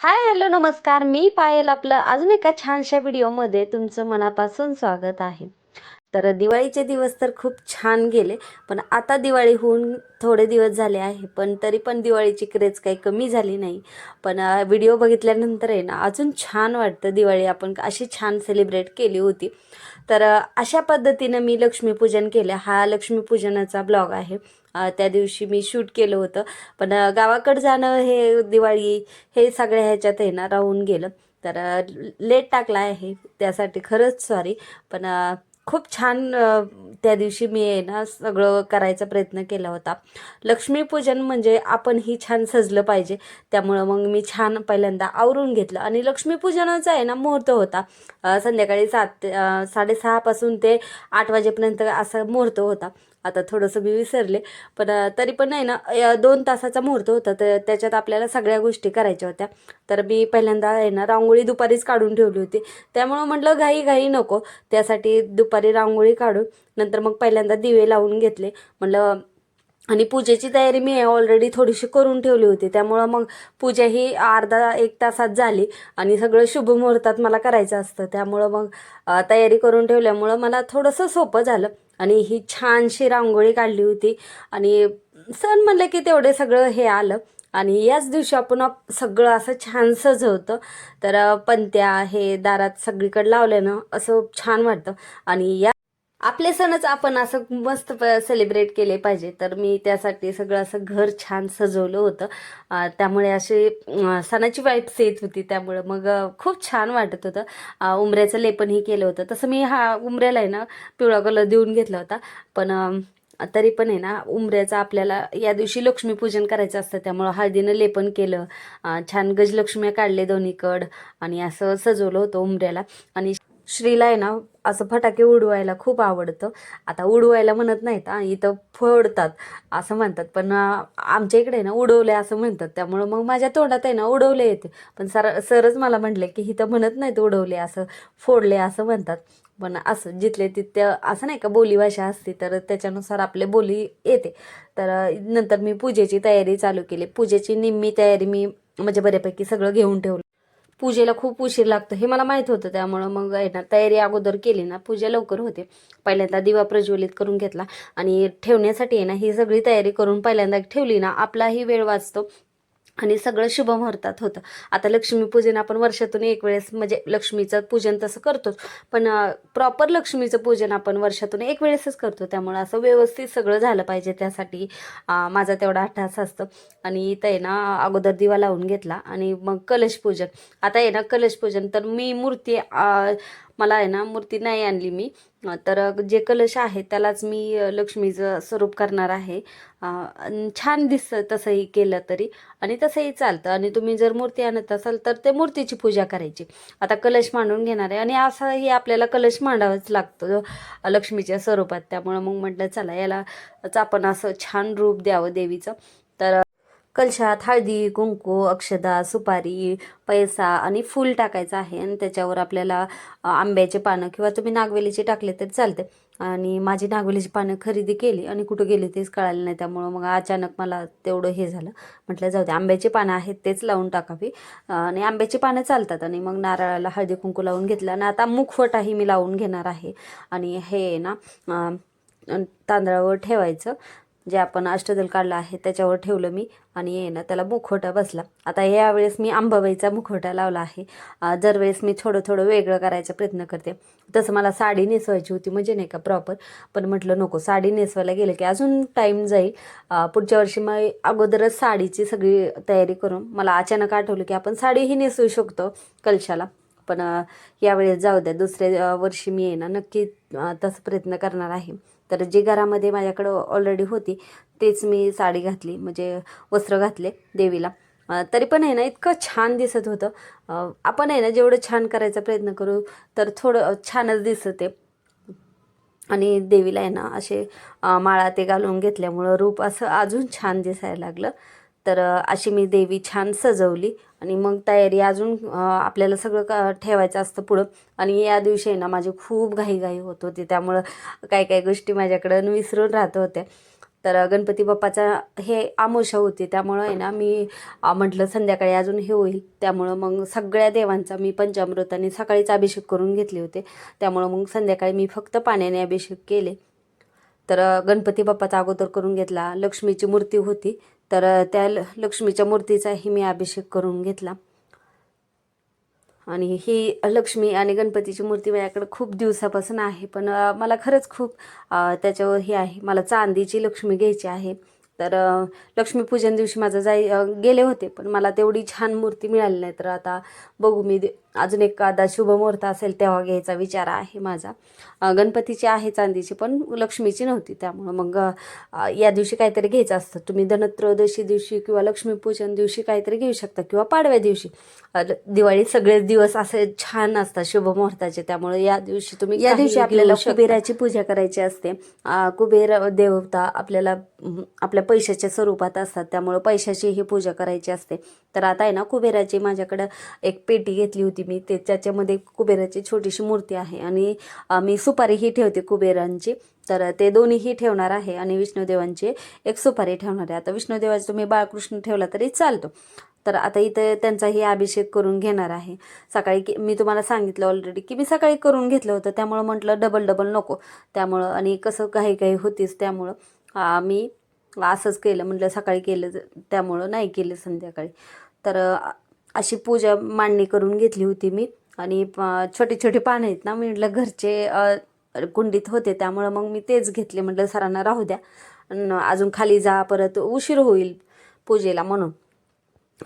Hi hello नमस्कार. मी पायल आपलं अजून एका छानशा व्हिडिओमध्ये तुमचं मनापासून स्वागत आहे. तर दिवाळीचे दिवस तर खूप छान गेले पण आता दिवाळी होऊन थोडे दिवस झाले आहे पण तरी पण दिवाळीची क्रेज काही कमी झाली नाही. पण व्हिडिओ बघितल्यानंतर आहे ना अजून छान वाटतं दिवाळी आपण अशी छान सेलिब्रेट केली होती. तर अशा पद्धतीनं मी लक्ष्मीपूजन केलं. हा लक्ष्मीपूजनाचा ब्लॉग आहे. त्या दिवशी मी शूट केलं होतं. पण गावाकडं जाणं हे दिवाळी हे सगळ्या ह्याच्यात आहे ना राहून गेलं. तर लेट टाकला आहे. त्यासाठी खरंच सॉरी पण खूप छान त्या दिवशी मी आहे ना सगळं करायचा प्रयत्न केला होता. लक्ष्मीपूजन म्हणजे आपणही छान सजलं पाहिजे. त्यामुळं मग मी छान पहिल्यांदा आवरून घेतलं. आणि लक्ष्मीपूजनाचा आहे ना मुहूर्त होता. संध्याकाळी सात ते- साडेसहापासून ते आठ वाजेपर्यंत असा मुहूर्त होता. आता थोडंसं मी विसरले पण तरी पण नाही ना दोन तासाचा मुहूर्त होता तर त्याच्यात आपल्याला सगळ्या गोष्टी करायच्या होत्या. तर मी पहिल्यांदा आहे ना रांगोळी दुपारीच काढून ठेवली होती. त्यामुळं म्हटलं घाई घाई नको. त्यासाठी दुपारी रांगोळी काढून नंतर मग पहिल्यांदा दिवे लावून घेतले. म्हटलं आणि पूजेची तयारी मी ऑलरेडी थोडीशी करून ठेवली होती. त्यामुळं मग पूजा ही अर्धा एक तासात झाली आणि सगळं शुभ मुहूर्तात मला करायचं असतं. त्यामुळं मग तयारी करून ठेवल्यामुळं मला थोडंसं सोपं झालं. आणि ही छानशी रांगोळी काढली होती. आणि सण म्हणलं की तेवढे सगळं हे आलं. आणि याच दिवशी आपण सगळं असं छान सजवतं तर पंत्या पणत्या हे दारात सगळीकडे लावल्यानं असं छान वाटतं. आणि या आपले सणच आपण असं मस्त सेलिब्रेट केले पाहिजे. तर मी त्यासाठी सगळं असं घर छान सजवलं होतं. त्यामुळे असे सणाची वाईप्स येत होती. त्यामुळं मग खूप छान वाटत होतं. उमऱ्याचं उंबऱ्याचं लेपनही केलं होतं. तसं मी हा उंबऱ्याला आहे ना पिवळा कलर देऊन घेतला होता. पण तरी पण आहे ना उंबऱ्याचं आपल्याला या दिवशी लक्ष्मीपूजन करायचं असतं. त्यामुळं हळदीनं लेपन केलं. छान गजलक्ष्म्या काढले दोन्हीकड. आणि असं सजवलं होतं उंबऱ्याला आणि श्रीला आहे ना असं फटाके उडवायला खूप आवडतं. आता उडवायला म्हणत नाहीत हा इथं फोडतात असं म्हणतात. पण आमच्या इकडे ना उडवले असं म्हणतात. त्यामुळं मग माझ्या तोंडात आहे ना उडवले येते. पण सर सरच मला म्हटले की इथं म्हणत नाहीत उडवले असं फोडले असं म्हणतात. पण असं जिथले तिथे असं नाही का बोलीभाषा असते तर त्याच्यानुसार आपले बोली येते. तर नंतर मी पूजेची तयारी चालू केली. पूजेची निम्मी तयारी मी म्हणजे बऱ्यापैकी सगळं घेऊन ठेवलं. पूजेला खूप उशीर लागतो. हे मला माहीत होतं त्यामुळं मग आहे ना तयारी अगोदर केली ना पूजा लवकर होते. पहिल्यांदा दिवा प्रज्वलित करून घेतला आणि ठेवण्यासाठी आहे ना ही सगळी तयारी करून पहिल्यांदा ठेवली ना आपलाही वेळ वाचतो. आणि सगळं शुभ मुहूर्तात होतं. आता लक्ष्मीपूजन आपण वर्षातून एक वेळेस म्हणजे लक्ष्मीचं पूजन तसं करतोच. पण प्रॉपर लक्ष्मीचं पूजन आपण वर्षातून एक वेळेसच करतो. त्यामुळं असं व्यवस्थित सगळं झालं पाहिजे त्यासाठी माझा तेवढा अट्टास असतं. आणि इथं आहे ना अगोदर दिवा लावून घेतला आणि मग कलश पूजन. आता आहे ना कलश पूजन. तर मी मूर्ती मला आहे ना मूर्ती नाही आणली मी. तर जे कलश आहे त्यालाच मी लक्ष्मीचं स्वरूप करणार आहे. छान दिसतं तसंही केलं तरी. आणि तसंही चालतं. आणि तुम्ही जर मूर्ती आणत असाल तर ते मूर्तीची पूजा करायची. आता कलश मांडून घेणार आहे. आणि असंही आपल्याला कलश मांडावाच लागतो. लक्ष्मीच्या स्वरूपात. त्यामुळं मग म्हटलं चला यालाच आपण असं छान रूप द्यावं देवीचं. कलशात हळदी कुंकू अक्षदा सुपारी पैसा आणि फूल टाकायचं आहे. आणि त्याच्यावर आपल्याला आंब्याचे पानं किंवा तुम्ही नागवेलीचे टाकले तरी चालते आणि माझी नागवेलीची पानं खरेदी केली आणि कुठं गेली तेच कळालं नाही. त्यामुळं मग अचानक मला तेवढं हे झालं. म्हटलं जाऊ दे आंब्याची पानं आहेत तेच लावून टाकावी. आणि आंब्याची पानं चालतात आणि मग नारळाला हळदी कुंकू लावून घेतलं. आणि आता मुखवटाही मी लावून घेणार आहे. आणि हे ना तांदळावर ठेवायचं. जे आपण अष्टदल काढलं आहे त्याच्यावर ठेवलं मी आणि ये ना त्याला मुखवटा बसला. आता यावेळेस मी आंबाबाईचा मुखवटा लावला आहे. दरवेळेस मी थोडं थोडं वेगळं करायचा प्रयत्न करते. तसं मला साडी नेसवायची होती म्हणजे नाही का प्रॉपर पण म्हटलं नको साडी नेसवायला गेलं की अजून टाईम जाईल. पुढच्या वर्षी मग अगोदरच साडीची सगळी तयारी करून मला अचानक आठवलं की आपण साडीही नेसवू शकतो कलशाला. पण यावेळेस जाऊ द्या दुसऱ्या वर्षी मी आहे ना नक्की तसं प्रयत्न करणार आहे. तर जे घरामध्ये माझ्याकडं ऑलरेडी होती तेच मी साडी घातली म्हणजे वस्त्र घातले देवीला. तरी पण आहे ना इतकं छान दिसत होतं. आपण आहे ना जेवढं छान करायचा प्रयत्न करू तर थोडं छानच दिसते. आणि देवीला आहे ना असे माळा ते घालून घेतल्यामुळं रूप असं अजून छान दिसायला लागलं. तर अशी मी देवी छान सजवली आणि मग तयारी अजून आपल्याला सगळं का ठेवायचं असतं पुढं. आणि या दिवशी आहे ना माझी खूप घाईघाई होत होती. त्यामुळं काही काही गोष्टी माझ्याकडं विसरून राहत होत्या. तर गणपती बाप्पाचा हे आमोशा होती. त्यामुळं आहे ना मी म्हटलं संध्याकाळी अजून हे होईल. त्यामुळं मग सगळ्या देवांचा मी पंचामृताने सकाळीच अभिषेक करून घेतले होते. त्यामुळं मग संध्याकाळी मी फक्त पाण्याने अभिषेक केले. तर गणपती बाप्पाचा अगोदर करून घेतला. लक्ष्मीची मूर्ती होती. तर त्या ल- लक्ष्मीच्या मूर्तीचाही मी अभिषेक करून घेतला. आणि ही लक्ष्मी आणि गणपतीची मूर्ती माझ्याकडे खूप दिवसापासून आहे. पण मला खरंच खूप त्याच्यावर हे आहे. मला चांदीची लक्ष्मी घ्यायची आहे. तर लक्ष्मीपूजन दिवशी माझं जाई गेले होते. पण मला तेवढी छान मूर्ती मिळाली नाही. तर आता बघू मी दे- अजून एखादा शुभ मुहूर्त असेल तेव्हा घ्यायचा विचार आहे माझा. गणपतीची आहे चांदीची पण लक्ष्मीची नव्हती. त्यामुळं मग या दिवशी काहीतरी घ्यायचं असतं. तुम्ही धनत्रयोदशी दिवशी किंवा लक्ष्मीपूजन दिवशी काहीतरी घेऊ शकता किंवा पाडव्या दिवशी. दिवाळी सगळेच दिवस असे छान असतात शुभ मुहूर्ताचे त्यामुळे या दिवशी तुम्ही या दिवशी आपल्याला कुबेराची पूजा करायची असते. कुबेर देवता आपल्याला आपल्या पैशाच्या स्वरूपात असतात. त्यामुळं पैशाची ही पूजा करायची असते. तर आता आहे ना कुबेराची माझ्याकडं एक पेटी घेतली होती. मी ते त्याच्यामध्ये कुबेराची छोटीशी मूर्ती आहे आणि मी सुपारीही ठेवते कुबेरांची. तर ते दोन्हीही ठेवणार आहे आणि विष्णुदेवांची एक सुपारी ठेवणार आहे. आता विष्णुदेवाचा तुम्ही बाळकृष्ण ठेवला तरी चालतो. तर आता इथं त्यांचाही अभिषेक करून घेणार आहे. सकाळी की मी तुम्हाला सांगितलं ऑलरेडी की मी सकाळी करून घेतलं होतं. त्यामुळं म्हटलं डबल डबल नको. त्यामुळं आणि कसं काही काही होतीच त्यामुळं मी असंच केलं. म्हटलं सकाळी केलं त्यामुळं नाही केलं संध्याकाळी. तर अशी पूजा मांडणी करून घेतली होती मी. आणि प- छोटे छोटे पानं आहेत ना मी म्हटलं घरचे कुंडीत होते त्यामुळं मग मी तेच घेतले. म्हटलं सरांना राहू द्या. अजून खाली जा परत उशीर होईल पूजेला म्हणून.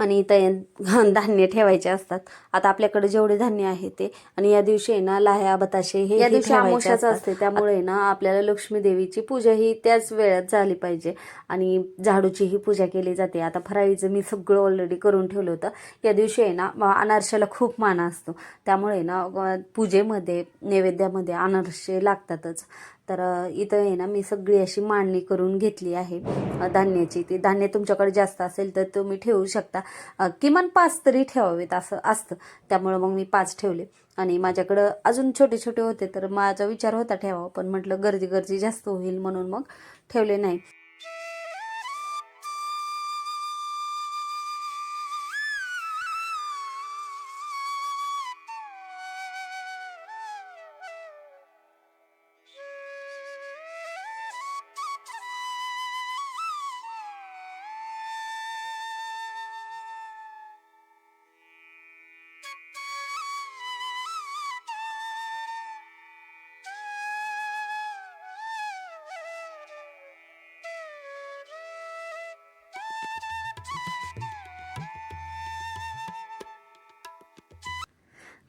आणि ते धान्य ठेवायचे असतात. आता आपल्याकडे जेवढे धान्य आहे ते आणि या दिवशी आहे ना लाह्या बताशे हे या दिवशी असते त्यामुळे ना आपल्याला लक्ष्मी देवीची पूजा ही त्याच वेळात झाली पाहिजे. आणि झाडूचीही पूजा केली जाते. आता फराळीचं मी सगळं ऑलरेडी करून ठेवलं होतं. या दिवशी आहे ना अनारशाला खूप मान असतो. त्यामुळे ना पूजेमध्ये नैवेद्यामध्ये अनारसे लागतातच. तर इथं आहे ना मी सगळी अशी मांडणी करून घेतली आहे धान्याची. ती धान्य तुमच्याकडे जास्त असेल तर तुम्ही ठेवू शकता. किमान पाच तरी ठेवावेत असं असतं. त्यामुळं मग मी पाच ठेवले. आणि माझ्याकडं अजून छोटे छोटे होते तर माझा विचार होता ठेवावा. पण म्हटलं गर्दी गर्दी जास्त होईल म्हणून मग ठेवले नाही.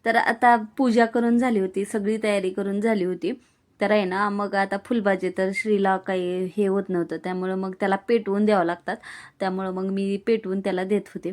तर आता पूजा करून झाली होती सगळी तयारी करून झाली होती. तर आहे ना मग आता फुलभाजी तर श्रीला काही हे होत नव्हतं त्यामुळं मग त्याला पेटवून द्यावं लागतात. त्यामुळं मग मी पेटवून त्याला देत होते.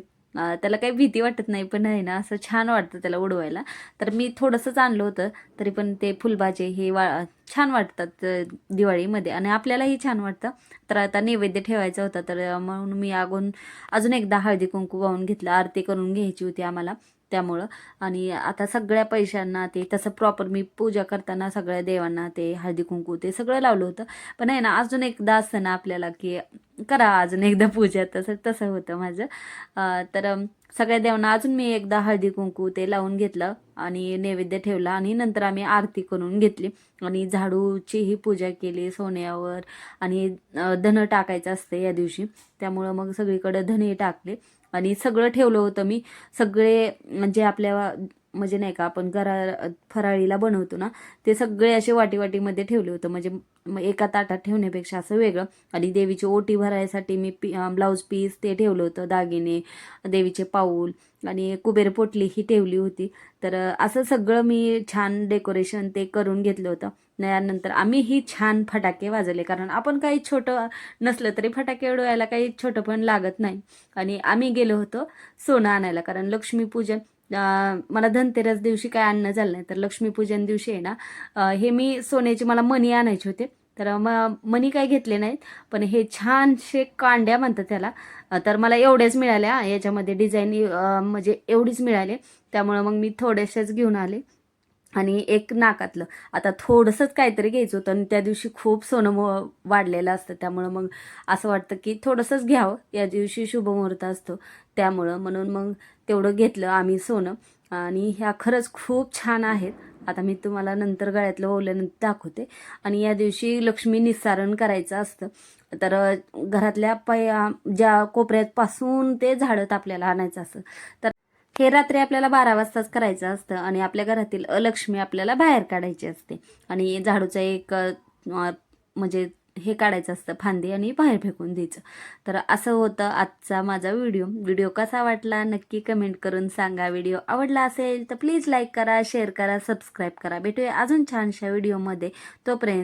त्याला काही भीती वाटत नाही पण आहे ना असं छान वाटतं त्याला उडवायला. तर मी थोडंसंच आणलं होतं तरी पण ते फुलभाजे हे वा छान वाटतात दिवाळीमध्ये. आणि आपल्यालाही छान वाटतं. तर आता नैवेद्य ठेवायचा होता तर म्हणून मी आगून अजून एकदा हळदी कुंकू वाहून घेतलं आरती करून घ्यायची होती आम्हाला. त्यामुळं. आणि आता सगळ्या पैशांना ते तसं प्रॉपर मी पूजा करताना सगळ्या देवांना ते हळदी कुंकू ते सगळं लावलं होतं. पण आहे ना अजून एकदा असतं ना आपल्याला की करा अजून एकदा पूजा तसं तसं होतं माझं. तर सगळ्या देवांना अजून मी एकदा हळदी कुंकू ते लावून घेतलं आणि नैवेद्य ठेवला आणि नंतर आम्ही आरती करून घेतली. आणि झाडूचीही पूजा केली सोन्यावर आणि धनं धन टाकायचं असतं या दिवशी. त्यामुळं मग सगळीकडे धने टाकले. आणि सगळं ठेवलं होतं मी. सगळे म्हणजे आपल्या म्हणजे नाही का आपण घरा फराळीला बनवतो ना ते सगळे असे वाटी वाटीमध्ये ठेवले होतं. म्हणजे मग एका ताटात ठेवण्यापेक्षा असं वेगळं. आणि देवीची ओटी भरायसाठी मी पी ब्लाऊज पीस ते ठेवलं होतं दागिने देवीचे पाऊल आणि कुबेर पोटली ही ठेवली होती. तर असं सगळं मी छान डेकोरेशन ते करून घेतलं होतं. त्यानंतर आम्हीही छान फटाके वाजवले. कारण आपण काही छोटं नसलं तरी फटाके उडवायला काही छोटं पण लागत नाही. आणि आम्ही गेलो होतो सोनं आणायला. कारण लक्ष्मीपूजन मला धनतेरस दिवशी काय आणणं झालं नाही तर लक्ष्मीपूजन दिवशी आहे ना हे मी सोन्याचे मला मणी आणायचे होते. तर मग मनी काय घेतले नाहीत पण हे छानशे कांड्या म्हणतात त्याला. तर मला एवढ्याच मिळाल्या याच्यामध्ये डिझाईन म्हणजे एवढीच मिळाले. त्यामुळं मग मी थोड्याशाच घेऊन आले आणि एक नाकातलं. आता थोडंसंच काहीतरी घ्यायचं होतं आणि त्या दिवशी खूप सोनं मो- वाढलेलं असतं. त्यामुळं मग असं वाटतं की थोडंसंच घ्यावं. या दिवशी शुभमुहूर्त असतो. त्यामुळं म्हणून मग तेवढं घेतलं आम्ही सोनं. आणि ह्या खरंच खूप छान आहेत. आता मी तुम्हाला नंतर गळ्यातलं ओल्यानंतर दाखवते. आणि या दिवशी लक्ष्मी निस्सारण करायचं असतं. तर घरातल्या पया ज्या कोपऱ्यापासून ते झाडत आपल्याला आणायचं असतं. तर हे रात्री आपल्याला बारा वाजताच करायचं असतं. आणि आपल्या घरातील अलक्ष्मी आपल्याला बाहेर काढायची असते. आणि झाडूचा एक म्हणजे हे काढायचं असतं फांदी आणि बाहेर फेकून द्यायचं. तर असं होतं आजचा माझा व्हिडिओ. व्हिडिओ कसा वाटला नक्की कमेंट करून सांगा. व्हिडिओ आवडला असेल तर प्लीज लाईक करा शेअर करा सबस्क्राईब करा. भेटूया अजून छानशा व्हिडिओमध्ये. तोपर्यंत